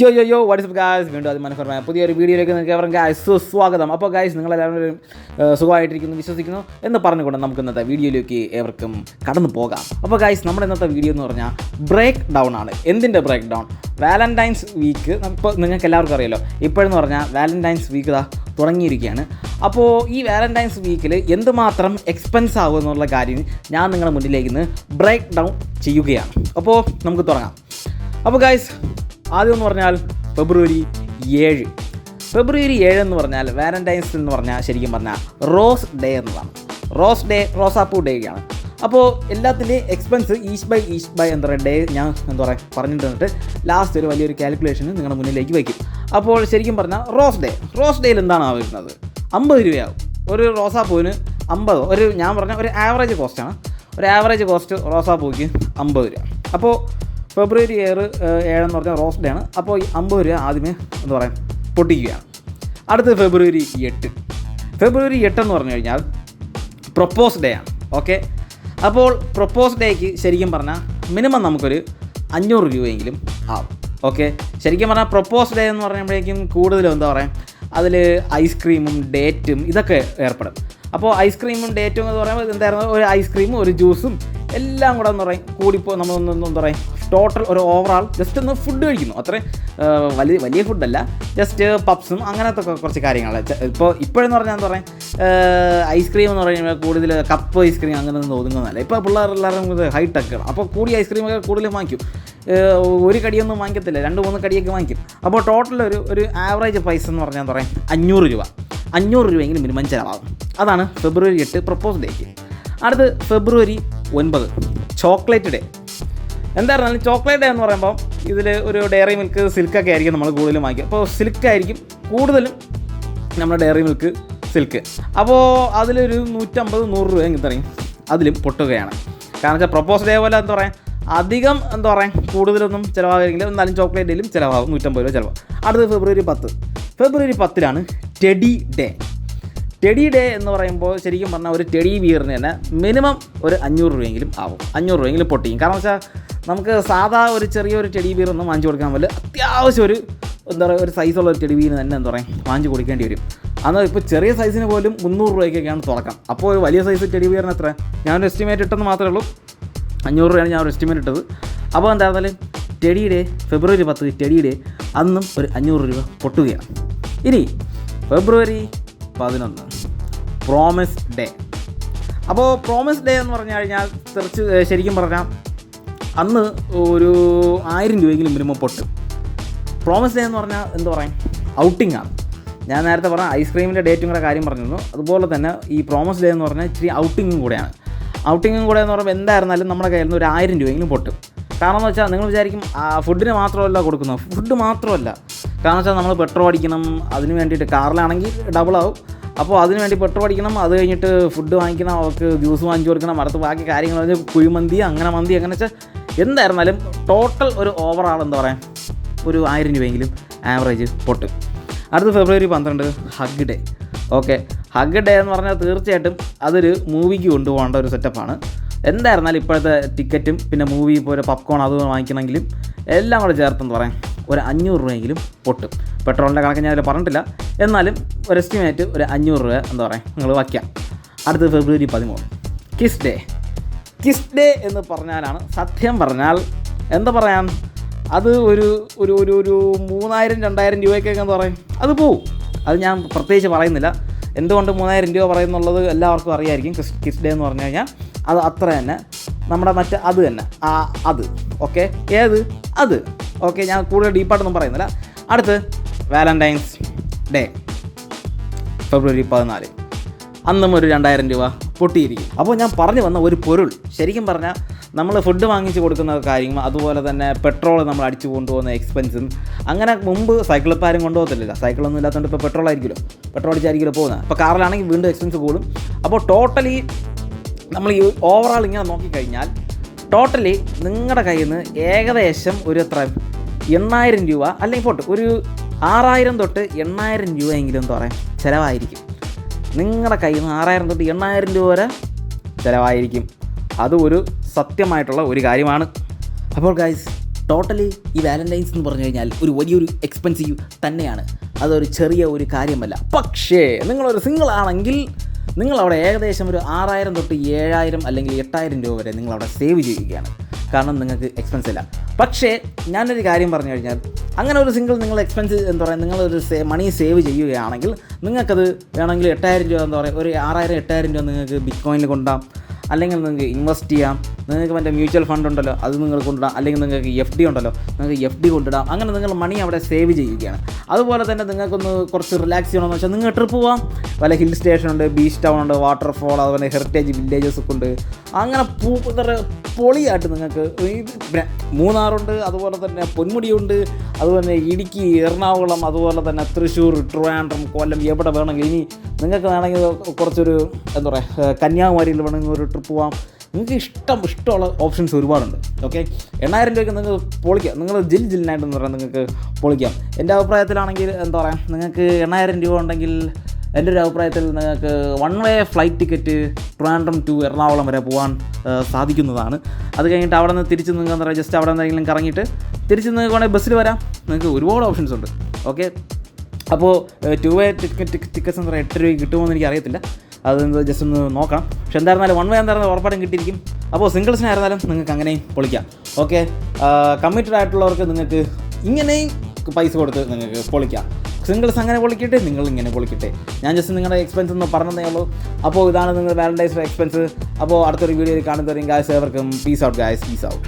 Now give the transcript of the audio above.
യോ യോ യോ വാട്സ്ആപ്പ് ഗായ്സ് വീണ്ടും അത് മനോഹരമായ പുതിയൊരു വീഡിയോയിലേക്ക് നിങ്ങൾക്ക് എവരും ഗായ്സ് സ്വാഗതം അപ്പോൾ ഗായ്സ് നിങ്ങളെല്ലാവരും സുഖമായിട്ടിരിക്കുന്നു വിശ്വസിക്കുന്നു എന്ന് പറഞ്ഞുകൊണ്ട് നമുക്ക് ഇന്നത്തെ വീഡിയോയിലേക്ക് ഏവർക്കും കടന്നു പോകാം. അപ്പോൾ ഗായ്സ് നമ്മുടെ ഇന്നത്തെ വീഡിയോ എന്ന് പറഞ്ഞാൽ ബ്രേക്ക് ഡൗൺ ആണ്. എന്തിന്റെ ബ്രേക്ക് ഡൗൺ വാലന്റൈൻസ് വീക്ക് ഇപ്പോൾ നിങ്ങൾക്ക് എല്ലാവർക്കും അറിയാലോ ഇപ്പോഴെന്ന് പറഞ്ഞാൽ വാലന്റൈൻസ് വീക്ക് ഇതാ തുടങ്ങിയിരിക്കുകയാണ്. അപ്പോൾ ഈ വാലന്റൈൻസ് വീക്കിൽ എന്തുമാത്രം എക്സ്പെൻസ് ആകും എന്നുള്ള കാര്യം ഞാൻ നിങ്ങളുടെ മുന്നിലേക്ക് ഇന്ന് ബ്രേക്ക് ഡൗൺ ചെയ്യുകയാണ്. അപ്പോൾ നമുക്ക് തുടങ്ങാം. അപ്പോൾ ഗായ്സ് ആദ്യം എന്ന് പറഞ്ഞാൽ ഫെബ്രുവരി ഏഴ്. ഫെബ്രുവരി ഏഴ് എന്ന് പറഞ്ഞാൽ വാലന്റൈൻസ് എന്ന് പറഞ്ഞാൽ ശരിക്കും പറഞ്ഞാൽ റോസ് ഡേ എന്നതാണ്. റോസ് ഡേ റോസാപ്പൂ ഡേയാണ് അപ്പോൾ എല്ലാത്തിന്റെയും expense each by each by എന്താ പറയുക ഡേ ഞാൻ എന്താ പറയുക പറഞ്ഞിട്ട് ലാസ്റ്റ് ഒരു വലിയൊരു കാൽക്കുലേഷൻ നിങ്ങളുടെ മുന്നിലേക്ക് വയ്ക്കും. അപ്പോൾ ശരിക്കും പറഞ്ഞാൽ റോസ് ഡേ. റോസ് ഡേയിൽ എന്താണ് വരുന്നത് അമ്പത് രൂപയാവും. ഒരു റോസാപ്പൂവിന് അമ്പത്? ഒരു ഞാൻ പറഞ്ഞ ഒരു ആവറേജ് കോസ്റ്റാണ് ഒരു ആവറേജ് കോസ്റ്റ് റോസാപ്പൂക്ക് അമ്പത് രൂപ. അപ്പോൾ ഫെബ്രുവരി ഏഴ് ഏഴെന്ന് പറഞ്ഞാൽ റോസ് ഡേ ആണ് അപ്പോൾ ഈ അമ്പത് രൂപ ആദ്യമേ എന്ന് പറയാം പൊട്ടിക്കുകയാണ്. അടുത്തത് ഫെബ്രുവരി എട്ട്. ഫെബ്രുവരി എട്ടെന്ന് പറഞ്ഞു കഴിഞ്ഞാൽ പ്രൊപ്പോസ് ഡേ ആണ് ഓക്കെ? അപ്പോൾ പ്രൊപ്പോസ് ഡേക്ക് ശരിക്കും പറഞ്ഞാൽ മിനിമം നമുക്കൊരു അഞ്ഞൂറ് രൂപയെങ്കിലും ആവും ഓക്കെ? ശരിക്കും പറഞ്ഞാൽ പ്രൊപ്പോസ് ഡേ എന്ന് പറയുമ്പോഴേക്കും കൂടുതലും എന്താ പറയുക അതിൽ ഐസ്ക്രീമും ഡേറ്റും ഇതൊക്കെ ഏർപ്പെടും. അപ്പോൾ ഐസ്ക്രീമും ഡേറ്റും എന്ന് പറയുമ്പോൾ എന്തായിരുന്നു ഒരു ഐസ്ക്രീമും ഒരു ജ്യൂസും എല്ലാം കൂടെ എന്ന് പറയും കൂടിപ്പോൾ നമ്മളൊന്ന് എന്താ പറയുക ടോട്ടൽ ഒരു ഓവറാൾ ജസ്റ്റ് ഒന്ന് ഫുഡ് കഴിക്കുന്നു. അത്രയും വലിയ വലിയ ഫുഡല്ല ജസ്റ്റ് പപ്സും അങ്ങനത്തെ കുറച്ച് കാര്യങ്ങൾ ഇപ്പോൾ ഇപ്പോഴെന്ന് പറഞ്ഞാൽ എന്താ പറയുക ഐസ്ക്രീം എന്ന് പറയുമ്പോൾ കൂടുതൽ കപ്പ് ഐസ്ക്രീം അങ്ങനെ ഒന്നും ഒതുങ്ങുന്നതല്ല ഇപ്പോൾ പിള്ളേർ എല്ലാവരും ഇത് ഹൈടെക്കാണ് അപ്പോൾ കൂടി ഐസ്ക്രീമൊക്കെ കൂടുതൽ വാങ്ങിക്കും. ഒരു കടിയൊന്നും വാങ്ങിക്കത്തില്ല. രണ്ട് മൂന്ന് കടിയൊക്കെ വാങ്ങിക്കും. അപ്പോൾ ടോട്ടൽ ഒരു ഒരു ആവറേജ് പൈസ എന്ന് പറഞ്ഞാൽ എന്താ പറയുക അഞ്ഞൂറ് രൂപ. അഞ്ഞൂറ് രൂപയെങ്കിലും മിനിമം ചിലവാകും. അതാണ് ഫെബ്രുവരി എട്ട് പ്രപ്പോസ് ഡേക്ക് അടുത്ത് ഫെബ്രുവരി ഒൻപത് ചോക്ലേറ്റ് ഡേ എന്തായിരുന്നാലും ചോക്ലേറ്റ് എന്ന് പറയുമ്പോൾ ഇതിൽ ഒരു ഡയറി മിൽക്ക് സിൽക്കൊക്കെ ആയിരിക്കും നമ്മൾ കൂടുതലും വാങ്ങിക്കുക. അപ്പോൾ സിൽക്കായിരിക്കും കൂടുതലും നമ്മുടെ ഡയറി മിൽക്ക് സിൽക്ക്. അപ്പോൾ അതിലൊരു നൂറ്റമ്പത് നൂറ് രൂപ എങ്കിൽ പറയും അതിലും പൊട്ടുകയാണ്. കാരണം വെച്ചാൽ പ്രപ്പോസ് ഡേ പോലെ എന്താ പറയുക അധികം എന്താ പറയുക കൂടുതലൊന്നും ചിലവാകില്ല എന്നാലും ചോക്ലേറ്റിലും ചിലവാകും നൂറ്റമ്പത് രൂപ ചിലവാകും. അടുത്തത് ഫെബ്രുവരി പത്ത്. ഫെബ്രുവരി പത്തിലാണ് ടെഡി ഡേ. ടെഡി ഡേ എന്ന് പറയുമ്പോൾ ശരിക്കും പറഞ്ഞാൽ ഒരു ടെഡി ബിയറിന് തന്നെ മിനിമം ഒരു അഞ്ഞൂറ് രൂപയെങ്കിലും ആവും. അഞ്ഞൂറ് രൂപയെങ്കിലും പൊട്ടിക്കും. കാരണം വെച്ചാൽ നമുക്ക് സാധാ ഒരു ചെറിയൊരു ടെഡി ബിയർ ഒന്നും വാങ്ങിച്ചു കൊടുക്കാൻ പറ്റില്ല. അത്യാവശ്യം ഒരു എന്താ പറയുക ഒരു സൈസുള്ള ഒരു ടെഡി ബിയറിന് തന്നെ എന്താ പറയുക വാങ്ങിച്ചു കൊടുക്കേണ്ടി വരും. അന്ന് ഇപ്പോൾ ചെറിയ സൈസിന് പോലും മുന്നൂറ് രൂപയ്ക്കൊക്കെയാണ് തുടക്കം. അപ്പോൾ ഒരു വലിയ സൈസ് ടെഡി ബിയറിന് എത്ര? ഞാനൊരു എസ്റ്റിമേറ്റ് ഇട്ടെന്ന് മാത്രമേ ഉള്ളൂ. അഞ്ഞൂറ് രൂപയാണ് ഞാൻ ഒരു എസ്റ്റിമേറ്റ് ഇട്ടത് അപ്പോൾ എന്തായിരുന്നാലും ടെഡി ഡേ ഫെബ്രുവരി പത്ത് ടെഡി ഡേ അന്നും ഒരു അഞ്ഞൂറ് രൂപ പൊട്ടുകയാണ്. ഇനി ഫെബ്രുവരി പതിനൊന്ന് പ്രോമിസ് ഡേ അപ്പോൾ പ്രോമിസ് ഡേ എന്ന് പറഞ്ഞു കഴിഞ്ഞാൽ തെറിച്ച് ശരിക്കും പറഞ്ഞാൽ അന്ന് ഒരു ആയിരം രൂപയെങ്കിലും മിനിമം പൊട്ടും. പ്രോമിസ് ഡേ എന്ന് പറഞ്ഞാൽ എന്താ ഔട്ടിംഗ് ആണ്. ഞാൻ നേരത്തെ പറഞ്ഞ ഐസ്ക്രീമിന്റെ ഡേറ്റും കൂടെ കാര്യം പറഞ്ഞിരുന്നു. അതുപോലെ തന്നെ ഈ പ്രോമിസ് ഡേ എന്ന് പറഞ്ഞാൽ ഇച്ചിരി ഔട്ടിങ്ങും കൂടെയാണ്. ഔട്ടിങ്ങും കൂടെ എന്ന് പറയുമ്പോൾ എന്തായിരുന്നാലും നമ്മുടെ കയ്യിൽ നിന്ന് ഒരു ആയിരം രൂപയെങ്കിലും പൊട്ടും. കാരണം എന്ന് വെച്ചാൽ നിങ്ങൾ വിചാരിക്കും ഫുഡിന് മാത്രമല്ല കൊടുക്കുന്നത്. ഫുഡ് മാത്രമല്ല. കാരണം വെച്ചാൽ നമ്മൾ പെട്രോൾ അടിക്കണം അതിന് വേണ്ടിയിട്ട് കാറിലാണെങ്കിൽ ഡബിൾ ആവും. അപ്പോൾ അതിന് വേണ്ടി പെട്രോൾ അടിക്കണം അത് കഴിഞ്ഞിട്ട് ഫുഡ് വാങ്ങിക്കണം അവർക്ക് ജ്യൂസ് വാങ്ങിച്ചു കൊടുക്കണം അടുത്ത് ബാക്കി കാര്യങ്ങൾ കുഴിമന്തി അങ്ങനെ മന്തി അങ്ങനെ വെച്ചാൽ എന്തായിരുന്നാലും ടോട്ടൽ ഒരു ഓവറാൾ എന്താ പറയുക ഒരു ആയിരം രൂപയെങ്കിലും ആവറേജ് പൊട്ട്. അടുത്ത ഫെബ്രുവരി പന്ത്രണ്ട് hug day okay hug day എന്ന് പറഞ്ഞാൽ തീർച്ചയായിട്ടും അതൊരു മൂവിക്ക് കൊണ്ടുപോകേണ്ട ഒരു സെറ്റപ്പാണ് എന്തായിരുന്നാലും ഇപ്പോഴത്തെ ടിക്കറ്റും പിന്നെ മൂവി പോലെ പോപ്കോൺ അത് വാങ്ങിക്കണമെങ്കിലും എല്ലാം കൂടെ ചേർത്തെന്ന് പറയാം ഒരു അഞ്ഞൂറ് രൂപയെങ്കിലും പൊട്ടും. പെട്രോളിന്റെ കണക്ക് ഞാൻ പറഞ്ഞിട്ടില്ല. എന്നാലും ഒരു എസ്റ്റിമേറ്റ് ഒരു അഞ്ഞൂറ് രൂപ എന്താ പറയുക നിങ്ങൾ വയ്ക്കാം. അടുത്ത ഫെബ്രുവരി പതിമൂന്ന്. കിസ് ഡേ കിസ് ഡേ എന്ന് പറഞ്ഞാലാണ്. സത്യം പറഞ്ഞാൽ എന്താ പറയാൻ? അത് ഒരു ഒരു ഒരു ഒരു മൂന്നായിരം രണ്ടായിരം രൂപയ്ക്കൊക്കെ എന്താ പറയും. അത് പോവും. അത് ഞാൻ പ്രത്യേകിച്ച് പറയുന്നില്ല. എന്തുകൊണ്ട് മൂന്നായിരം രൂപ പറയുന്നുള്ളത് എല്ലാവർക്കും അറിയായിരിക്കും കിസ് കിസ് ഡേ എന്ന് പറഞ്ഞു കഴിഞ്ഞാൽ. അത് അത്ര തന്നെ. നമ്മുടെ മറ്റേ അത് തന്നെ. ആ അത്. ഓക്കെ ഏത്? അത്. ഓക്കെ ഞാൻ കൂടുതൽ ഡീപ്പായിട്ടൊന്നും പറയുന്നില്ല. അടുത്ത് വാലന്റൈൻസ് ഡേ ഫെബ്രുവരി പതിനാല്. അന്നും ഒരു രണ്ടായിരം രൂപ. പൊട്ടിയിരിക്കും അപ്പോൾ ഞാൻ പറഞ്ഞു വന്ന ഒരു പൊരുൾ ശരിക്കും പറഞ്ഞാൽ നമ്മൾ ഫുഡ് വാങ്ങിച്ച് കൊടുക്കുന്ന കാര്യങ്ങൾ അതുപോലെ തന്നെ പെട്രോൾ നമ്മൾ അടിച്ചു കൊണ്ടുപോകുന്ന എക്സ്പെൻസും അങ്ങനെ മുമ്പ് സൈക്കിൾ ഇപ്പോൾ ആരും കൊണ്ടുപോകത്തില്ല സൈക്കിളൊന്നും ഇല്ലാത്തതുകൊണ്ട് ഇപ്പോൾ പെട്രോൾ ആയിരിക്കുമല്ലോ. പെട്രോൾ അടിച്ചായിരിക്കുമല്ലോ പോകുന്നത്. അപ്പോൾ കാറിലാണെങ്കിൽ വീണ്ടും എക്സ്പെൻസ് കൂടും. അപ്പോൾ ടോട്ടലി നമ്മൾ ഈ ഓവറാൾ ഇങ്ങനെ നോക്കിക്കഴിഞ്ഞാൽ ടോട്ടലി നിങ്ങളുടെ കയ്യിൽ നിന്ന് ഏകദേശം ഒരു എത്ര? എണ്ണായിരം രൂപ അല്ലെങ്കിൽ പോട്ടെ ഒരു ആറായിരം തൊട്ട് എണ്ണായിരം രൂപയെങ്കിലും എന്താ പറയുക ചിലവായിരിക്കും. നിങ്ങളുടെ കയ്യിൽ നിന്ന് ആറായിരം തൊട്ട് എണ്ണായിരം രൂപ വരെ ചിലവായിരിക്കും. അത് ഒരു സത്യമായിട്ടുള്ള ഒരു കാര്യമാണ്. അപ്പോൾ ഗൈസ് ടോട്ടലി ഈ വാലന്റൈൻസ് എന്ന് പറഞ്ഞു കഴിഞ്ഞാൽ ഒരു വലിയൊരു എക്സ്പെൻസീവ് തന്നെയാണ്. അതൊരു ചെറിയ ഒരു കാര്യമല്ല. പക്ഷേ നിങ്ങളൊരു സിംഗിൾ ആണെങ്കിൽ നിങ്ങളവിടെ ഏകദേശം ഒരു ആറായിരം തൊട്ട് ഏഴായിരം അല്ലെങ്കിൽ എട്ടായിരം രൂപ വരെ നിങ്ങളവിടെ സേവ് ചെയ്യുകയാണ്. കാരണം നിങ്ങൾക്ക് എക്സ്പെൻസ് ഇല്ല. പക്ഷേ ഞാനൊരു കാര്യം പറഞ്ഞു കഴിഞ്ഞാൽ അങ്ങനെ ഒരു സിംഗിൾ നിങ്ങൾ എക്സ്പെൻസ് എന്താ പറയുക നിങ്ങളൊരു സേ മണി സേവ് ചെയ്യുകയാണെങ്കിൽ നിങ്ങൾക്കത് വേണമെങ്കിൽ എട്ടായിരം രൂപ എന്താ പറയുക ഒരു ആറായിരം എട്ടായിരം രൂപ നിങ്ങൾക്ക് ബിറ്റ് കോയിനിൽ കൊണ്ടാം. അല്ലെങ്കിൽ നിങ്ങൾക്ക് ഇൻവെസ്റ്റ് ചെയ്യാം. നിങ്ങൾക്ക് മറ്റേ മ്യൂച്വൽ ഫണ്ട് ഉണ്ടല്ലോ അത് നിങ്ങൾ കൊണ്ടിടാം അല്ലെങ്കിൽ നിങ്ങൾക്ക് എഫ് ഡി ഉണ്ടല്ലോ നിങ്ങൾക്ക് എഫ് ഡി കൊണ്ടിടാം അങ്ങനെ നിങ്ങൾ മണി അവിടെ സേവ് ചെയ്യുകയാണ്. അതുപോലെ തന്നെ നിങ്ങൾക്കൊന്ന് കുറച്ച് റിലാക്സ് ചെയ്യണമെന്ന് വെച്ചാൽ നിങ്ങൾ ട്രിപ്പ് പോവാം. വല്ല ഹിൽ സ്റ്റേഷൻ ഉണ്ട് ബീച്ച് ടൗൺ ഉണ്ട് വാട്ടർഫോൾ അതുപോലെ ഹെറിറ്റേജ് വില്ലേജസ് ഒക്കെ ഉണ്ട്. അങ്ങനെ പൂ എന്താ പൊളിയായിട്ട് നിങ്ങൾക്ക് പിന്നെ മൂന്നാറുണ്ട് അതുപോലെ തന്നെ പൊന്മുടിയുണ്ട് അതുപോലെ തന്നെ ഇടുക്കി എറണാകുളം അതുപോലെ തന്നെ തൃശ്ശൂർ ട്രിവാൻഡ്രം കൊല്ലം എവിടെ വേണമെങ്കിൽ ഇനി നിങ്ങൾക്ക് വേണമെങ്കിൽ കുറച്ചൊരു എന്താ പറയുക കന്യാകുമാരിയിൽ വേണമെങ്കിൽ ഒരു ട്രിപ്പ് പോകാം നിങ്ങൾക്ക് ഇഷ്ടം ഇഷ്ടമുള്ള ഓപ്ഷൻസ് ഒരുപാടുണ്ട്. ഓക്കെ എണ്ണായിരം രൂപയ്ക്ക് നിങ്ങൾക്ക് പൊളിക്കാം. നിങ്ങൾ ജിൽ ജില്ലിനായിട്ടെന്ന് പറയാം നിങ്ങൾക്ക് പൊളിക്കാം. എന്റെ അഭിപ്രായത്തിലാണെങ്കിൽ എന്താ പറയുക നിങ്ങൾക്ക് എണ്ണായിരം രൂപ ഉണ്ടെങ്കിൽ എന്റെ ഒരു അഭിപ്രായത്തിൽ നിങ്ങൾക്ക് one way flight ticket Trivandrum to Ernakulam വരെ പോകാൻ സാധിക്കുന്നതാണ്. അത് കഴിഞ്ഞിട്ട് അവിടെ നിന്ന് തിരിച്ച് നിങ്ങൾക്ക് എന്താ പറയുക ജസ്റ്റ് അവിടെ എന്തെങ്കിലും കറങ്ങിയിട്ട് തിരിച്ച് നിങ്ങൾക്ക് വേണമെങ്കിൽ ബസ്സിൽ വരാം. നിങ്ങൾക്ക് ഒരുപാട് ഓപ്ഷൻസ് ഉണ്ട്. ഓക്കെ അപ്പോൾ ടു വേ ടിക്കറ്റ് ടിക്കറ്റ്സ് എന്താ പറയുക എട്ട് രൂപയ്ക്ക് കിട്ടുമോ എനിക്ക് അറിയത്തില്ല. അത് ജസ്റ്റ് ഒന്ന് നോക്കാം പക്ഷെ എന്തായിരുന്നാലും വൺ വേ എന്തായിരുന്നാലും ഉറപ്പായിട്ടും കിട്ടിയിരിക്കും. അപ്പോൾ സിംഗിൾസിനായിരുന്നാലും നിങ്ങൾക്ക് അങ്ങനെയും പൊളിക്കാം. ഓക്കെ കമ്മിറ്റഡ് ആയിട്ടുള്ളവർക്ക് നിങ്ങൾക്ക് ഇങ്ങനെയും പൈസ കൊടുത്ത് നിങ്ങൾക്ക് പൊളിക്കാം. സിംഗിൾസ് അങ്ങനെ പൊളിക്കട്ടെ നിങ്ങൾ ഇങ്ങനെ പൊളിക്കട്ടെ. ഞാൻ ജസ്റ്റ് നിങ്ങളുടെ എക്സ്പെൻസ് ഒന്ന് പറഞ്ഞതേ ഉള്ളൂ. അപ്പോൾ ഇതാണ് നിങ്ങളുടെ വാലന്റൈൻസ് എക്സ്പെൻസ് അപ്പോൾ അടുത്തൊരു വീഡിയോയിൽ കാണുന്നവരെയും ഗായ്സ് ഏവർക്കും peace out guys peace out